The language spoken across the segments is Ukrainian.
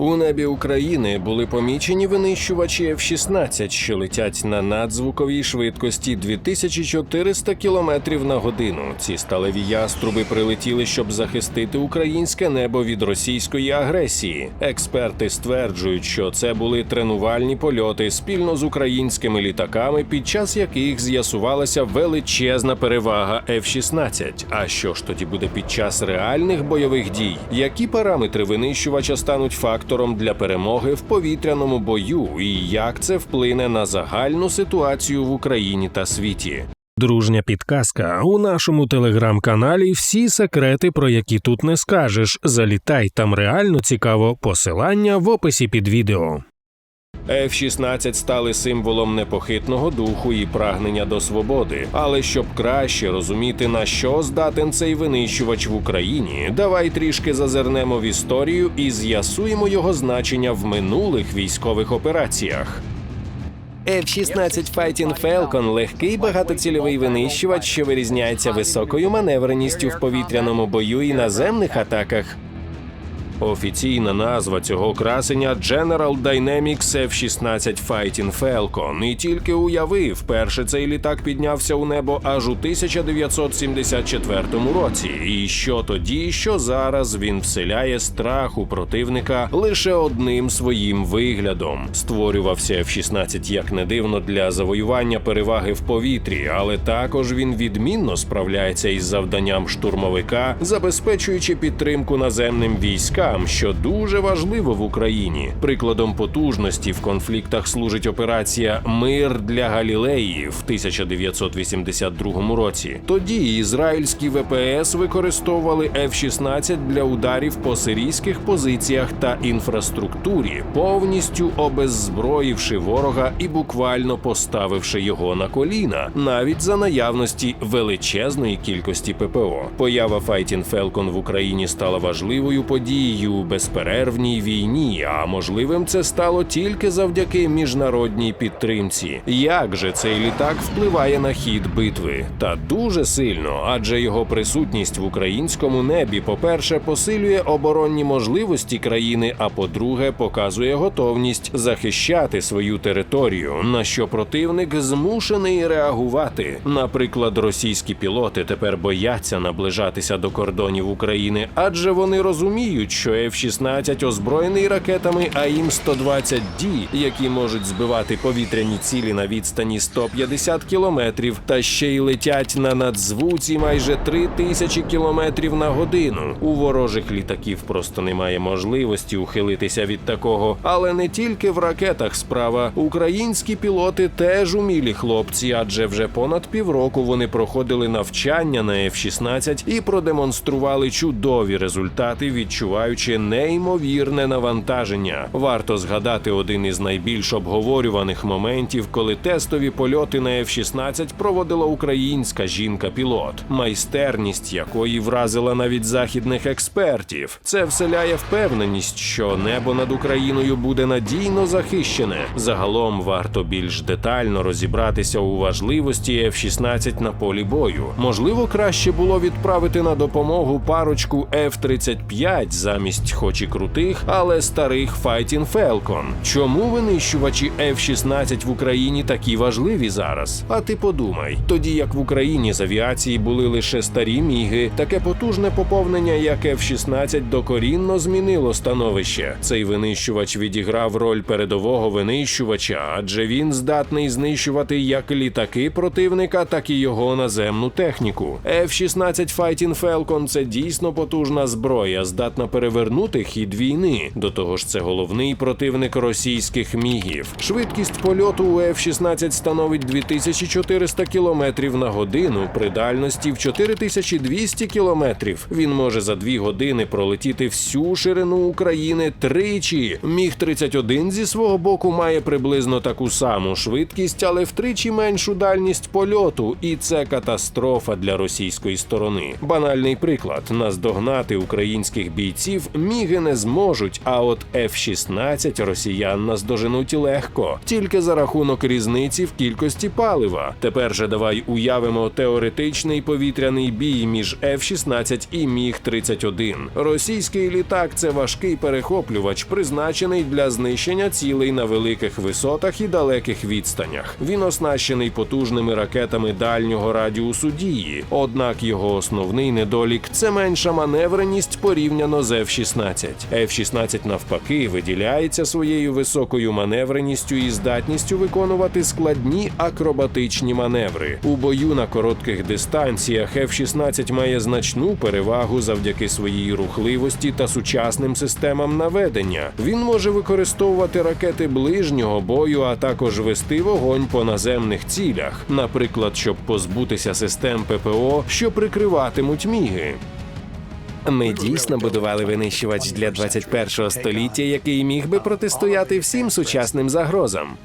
У небі України були помічені винищувачі F-16, що летять на надзвуковій швидкості 2400 км на годину. Ці сталеві яструби прилетіли, щоб захистити українське небо від російської агресії. Експерти стверджують, що це були тренувальні польоти спільно з українськими літаками, під час яких з'ясувалася величезна перевага F-16. А що ж тоді буде під час реальних бойових дій? Які параметри винищувача стануть фактором для перемоги в повітряному бою, і як це вплине на загальну ситуацію в Україні та світі? Дружня підказка у нашому телеграм-каналі. Всі секрети, про які тут не скажеш. Залітай там реально цікаво. Посилання в описі під відео. F-16 стали символом непохитного духу і прагнення до свободи. Але щоб краще розуміти на що здатен цей винищувач в Україні, давай трішки зазирнемо в історію і з'ясуємо його значення в минулих військових операціях. F-16 Fighting Falcon – легкий багатоцільовий винищувач, що вирізняється високою маневреністю в повітряному бою і наземних атаках. Офіційна назва цього красення General Dynamics F-16 Fighting Falcon. І тільки уяви, вперше цей літак піднявся у небо аж у 1974 році. І що тоді, що зараз він вселяє страх у противника лише одним своїм виглядом. Створювався F-16, як не дивно, для завоювання переваги в повітрі, але також він відмінно справляється із завданням штурмовика, забезпечуючи підтримку наземним військам, що дуже важливо в Україні. Прикладом потужності в конфліктах служить операція Мир для Галілеї в 1982 році. Тоді ізраїльські ВПС використовували F-16 для ударів по сирійських позиціях та інфраструктурі, повністю обеззброївши ворога і буквально поставивши його на коліна, навіть за наявності величезної кількості ППО. Поява Fighting Falcon в Україні стала важливою подією у безперервній війні. А можливим це стало тільки завдяки міжнародній підтримці. Як же цей літак впливає на хід битви? Та дуже сильно, адже його присутність в українському небі, по-перше, посилює оборонні можливості країни, а по-друге, показує готовність захищати свою територію, на що противник змушений реагувати. Наприклад, російські пілоти тепер бояться наближатися до кордонів України, адже вони розуміють, що F-16 озброєний ракетами АІМ-120D, які можуть збивати повітряні цілі на відстані 150 кілометрів, та ще й летять на надзвуці майже 3000 кілометрів на годину. У ворожих літаків просто немає можливості ухилитися від такого. Але не тільки в ракетах справа. Українські пілоти теж умілі хлопці, адже вже понад півроку вони проходили навчання на F-16 і продемонстрували чудові результати, відчуваючи неймовірне навантаження. Варто згадати один із найбільш обговорюваних моментів, коли тестові польоти на F-16 проводила українська жінка-пілот, майстерність якої вразила навіть західних експертів. Це вселяє впевненість, що небо над Україною буде надійно захищене. Загалом варто більш детально розібратися у важливості F-16 на полі бою. Можливо, краще було відправити на допомогу парочку F-35 замість хоч і крутих, але старих Fighting Falcon. Чому винищувачі F-16 в Україні такі важливі зараз? А ти подумай, тоді як в Україні з авіації були лише старі міги, таке потужне поповнення, як F-16, докорінно змінило становище. Цей винищувач відіграв роль передового винищувача, адже він здатний знищувати як літаки противника, так і його наземну техніку. F-16 Fighting Falcon – це дійсно потужна зброя, здатна перевернути хід війни. До того ж, це головний противник російських мігів. Швидкість польоту у F-16 становить 2400 км на годину при дальності в 4200 км. Він може за дві години пролетіти всю ширину України тричі. Міг 31 зі свого боку має приблизно таку саму швидкість, але втричі меншу дальність польоту, і це катастрофа для російської сторони. Банальний приклад: наздогнати українських бійців літаків міги не зможуть. А от F-16 росіян наздоженуть легко, тільки за рахунок різниці в кількості палива. Тепер же давай уявимо теоретичний повітряний бій між F-16 і Міг 31 Російський літак це важкий перехоплювач, призначений для знищення цілей на великих висотах і далеких відстанях. Він оснащений потужними ракетами дальнього радіусу дії. Однак його основний недолік це менша маневреність порівняно з F-16. F-16 навпаки виділяється своєю високою маневреністю і здатністю виконувати складні акробатичні маневри. У бою на коротких дистанціях F-16 має значну перевагу завдяки своїй рухливості та сучасним системам наведення. Він може використовувати ракети ближнього бою, а також вести вогонь по наземних цілях, наприклад, щоб позбутися систем ППО, що прикриватимуть міги. Ми дійсно будували винищувач для 21 століття, який міг би протистояти всім сучасним загрозам.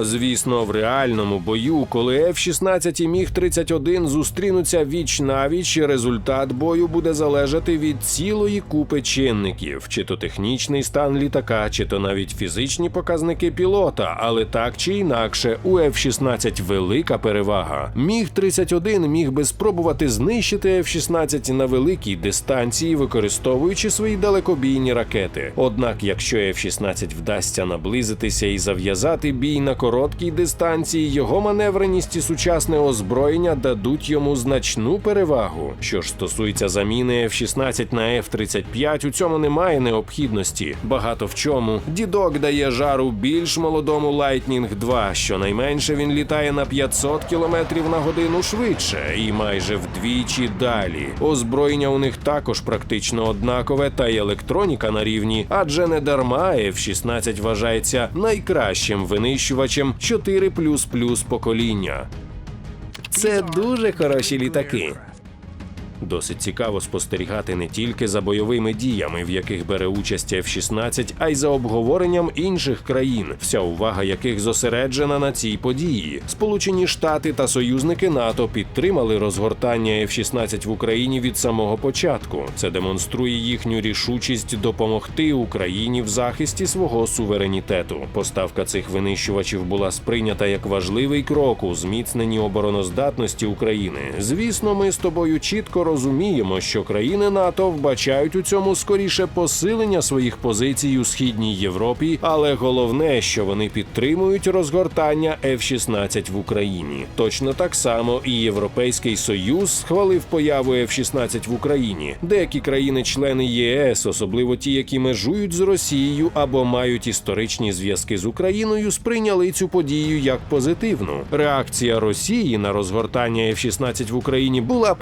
Звісно, в реальному бою, коли F-16 і міг 31 зустрінуться віч навіч, результат бою буде залежати від цілої купи чинників, чи то технічний стан літака, чи то навіть фізичні показники пілота. Але так чи інакше, у F-16 велика перевага. Міг 31 міг би спробувати знищити F-16 на великій дистанції, використовуючи свої далекобійні ракети. Однак, якщо F-16 вдасться наблизитися і зав'язати бій на короткій дистанції його маневреність і сучасне озброєння дадуть йому значну перевагу. Що ж стосується заміни F-16 на F-35, у цьому немає необхідності. Багато в чому дідок дає жару більш молодому Lightning 2. Щонайменше він літає на 500 км на годину швидше і майже вдвічі далі. Озброєння у них також практично однакове, та й електроніка на рівні, адже не дарма F-16 вважається найкращим винищувачем 4 покоління. Це дуже хороші літаки. Досить цікаво спостерігати не тільки за бойовими діями, в яких бере участь F-16, а й за обговоренням інших країн, вся увага яких зосереджена на цій події. Сполучені Штати та союзники НАТО підтримали розгортання F-16 в Україні від самого початку. Це демонструє їхню рішучість допомогти Україні в захисті свого суверенітету. Поставка цих винищувачів була сприйнята як важливий крок у зміцненні обороноздатності України. Звісно, ми з тобою чітко розуміємо, що країни НАТО вбачають у цьому скоріше посилення своїх позицій у східній Європі, але головне, що вони підтримують розгортання F-16 в Україні. Точно так само і Європейський Союз схвалив появу F-16 в Україні. Деякі країни-члени ЄС, особливо ті, які межують з Росією або мають історичні зв'язки з Україною, сприйняли цю подію як позитивну. Реакція Росії на розгортання F-16 в Україні була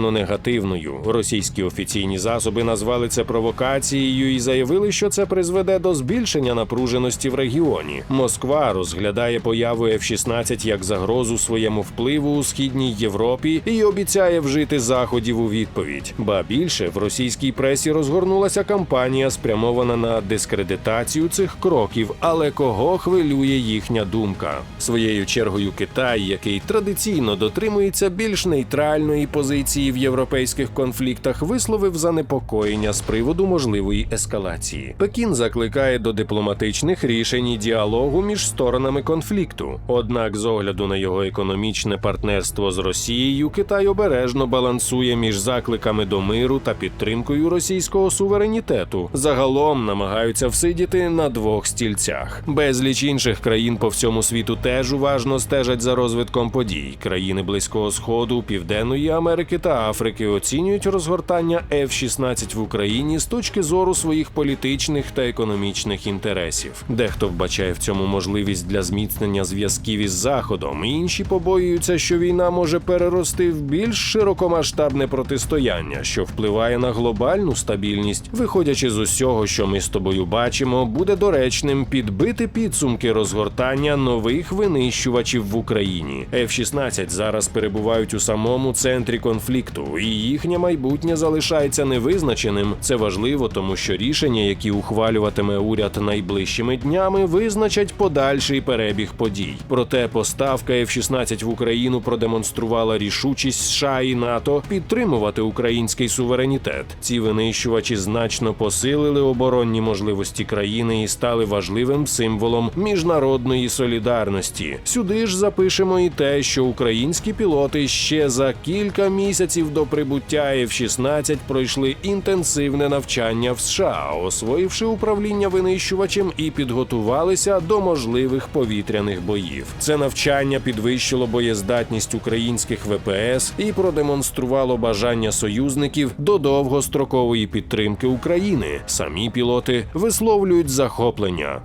передбачувано негативною. Російські офіційні засоби назвали це провокацією і заявили, що це призведе до збільшення напруженості в регіоні. Москва розглядає появу F-16 як загрозу своєму впливу у східній Європі і обіцяє вжити заходів у відповідь. Ба більше в російській пресі розгорнулася кампанія, спрямована на дискредитацію цих кроків. Але кого хвилює їхня думка? Своєю чергою Китай, який традиційно дотримується більш нейтральної позиції в європейських конфліктах, висловив занепокоєння з приводу можливої ескалації. Пекін закликає до дипломатичних рішень і діалогу між сторонами конфлікту. Однак, з огляду на його економічне партнерство з Росією, Китай обережно балансує між закликами до миру та підтримкою російського суверенітету. Загалом намагаються всидіти на двох стільцях. Безліч інших країн по всьому світу теж уважно стежать за розвитком подій. Країни Близького Сходу, Південної Америки та Африки оцінюють розгортання F-16 в Україні з точки зору своїх політичних та економічних інтересів. Дехто вбачає в цьому можливість для зміцнення зв'язків із Заходом. Інші побоюються, що війна може перерости в більш широкомасштабне протистояння, що впливає на глобальну стабільність. Виходячи з усього, що ми з тобою бачимо, буде доречним підбити підсумки розгортання нових винищувачів в Україні. F-16 зараз перебувають у самому центрі конфлікту конфлікту, і їхнє майбутнє залишається невизначеним. Це важливо, тому що рішення, які ухвалюватиме уряд найближчими днями, визначать подальший перебіг подій. Проте поставка F-16 в Україну продемонструвала рішучість США і НАТО підтримувати український суверенітет. Ці винищувачі значно посилили оборонні можливості країни і стали важливим символом міжнародної солідарності. Сюди ж запишемо і те, що українські пілоти ще за кілька місяців до прибуття F-16 пройшли інтенсивне навчання в США, освоївши управління винищувачем і підготувалися до можливих повітряних боїв. Це навчання підвищило боєздатність українських ВПС і продемонструвало бажання союзників до довгострокової підтримки України. Самі пілоти висловлюють захоплення.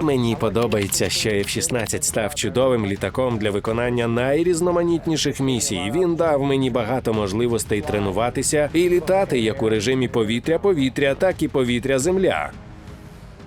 Мені подобається, що F-16 став чудовим літаком для виконання найрізноманітніших місій. Він дав мені багато можливостей тренуватися і літати як у режимі повітря-повітря, так і повітря-земля.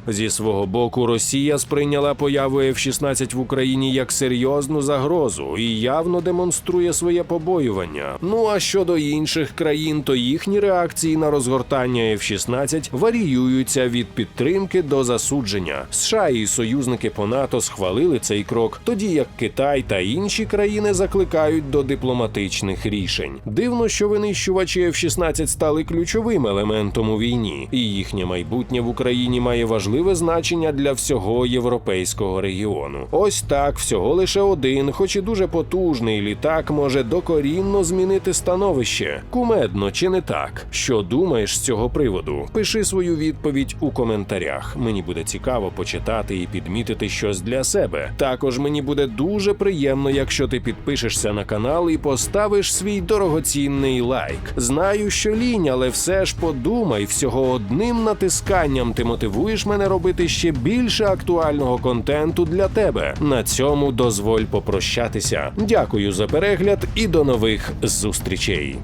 Зі свого боку, Росія сприйняла появу F-16 в Україні як серйозну загрозу і явно демонструє своє побоювання. Ну а щодо інших країн, то їхні реакції на розгортання F-16 варіюються від підтримки до засудження. США і союзники по НАТО схвалили цей крок, тоді як Китай та інші країни закликають до дипломатичних рішень. Дивно, що винищувачі F-16 стали ключовим елементом у війні, і їхнє майбутнє в Україні має важливе значення для всього європейського регіону. Ось так, всього лише один, хоч і дуже потужний літак, може докорінно змінити становище. Кумедно чи не так? Що думаєш з цього приводу? Пиши свою відповідь у коментарях. Мені буде цікаво почитати і підмітити щось для себе. Також мені буде дуже приємно, якщо ти підпишешся на канал і поставиш свій дорогоцінний лайк. Знаю, що лінь, але все ж подумай, всього одним натисканням ти мотивуєш мене робити ще більше актуального контенту для тебе. На цьому дозволь попрощатися. Дякую за перегляд і до нових зустрічей.